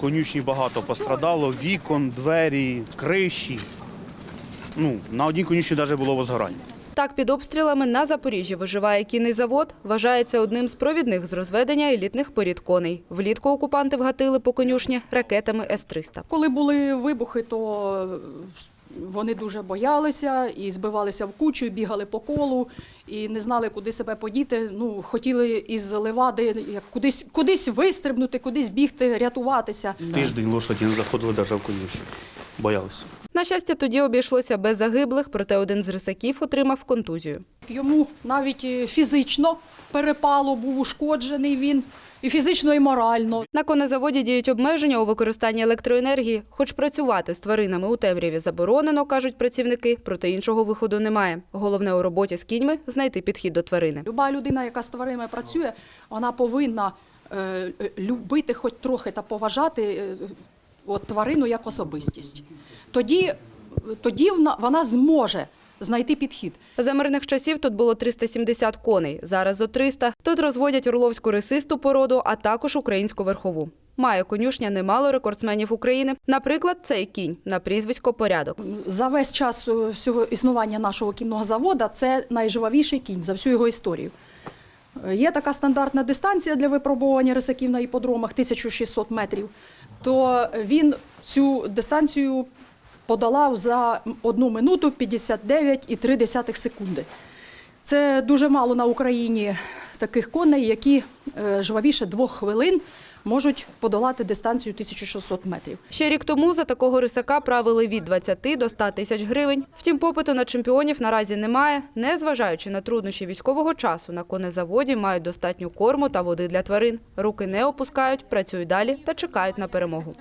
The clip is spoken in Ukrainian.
Конюшні багато пострадало, вікон, двері, криші. Ну, на одній конюшні навіть було возгорання. Так, під обстрілами на Запоріжжі виживає кінний завод. Вважається одним з провідних з розведення елітних порід коней. Влітку окупанти вгатили по конюшні ракетами С-300. Коли були вибухи, то вони дуже боялися і збивалися в кучу, і бігали по колу, і не знали, куди себе подіти. Ну, хотіли із левади як кудись, кудись вистрибнути, кудись бігти, рятуватися. Тиждень лошаді не заходили навіть в конюшню. Боялися. На щастя, тоді обійшлося без загиблих, проте один з рисаків отримав контузію. Йому навіть е, фізично перепало, був ушкоджений він, і фізично, і морально. На конезаводі діють обмеження у використанні електроенергії. Хоч працювати з тваринами у темряві заборонено, кажуть працівники, проте іншого виходу немає. Головне у роботі з кіньми – знайти підхід до тварини. Люба людина, яка з тваринами працює, вона повинна е, е, любити хоч трохи та поважати от, тварину як особистість. Тоді, тоді вона, вона зможе знайти підхід. За мирних часів тут було 370 коней, зараз зо 300. Тут розводять орловську рисисту породу, а також українську верхову. Має конюшня немало рекордсменів України. Наприклад, цей кінь на прізвисько «Порядок». За весь час е, всього існування нашого кінного заводу це найжвавіший кінь за всю його історію. Е, Є така стандартна дистанція для випробування рисаків на іподромах 1600 метрів. То він цю дистанцію подолав за 1 минуту 59,3 секунди. Це дуже мало на Україні таких коней, які жвавіше двох хвилин можуть подолати дистанцію 1600 метрів. Ще рік тому за такого рисака правили від 20 до 100 тисяч гривень. Втім, попиту на чемпіонів наразі немає. Незважаючи на труднощі військового часу, на конезаводі мають достатньо корму та води для тварин. Руки не опускають, працюють далі та чекають на перемогу.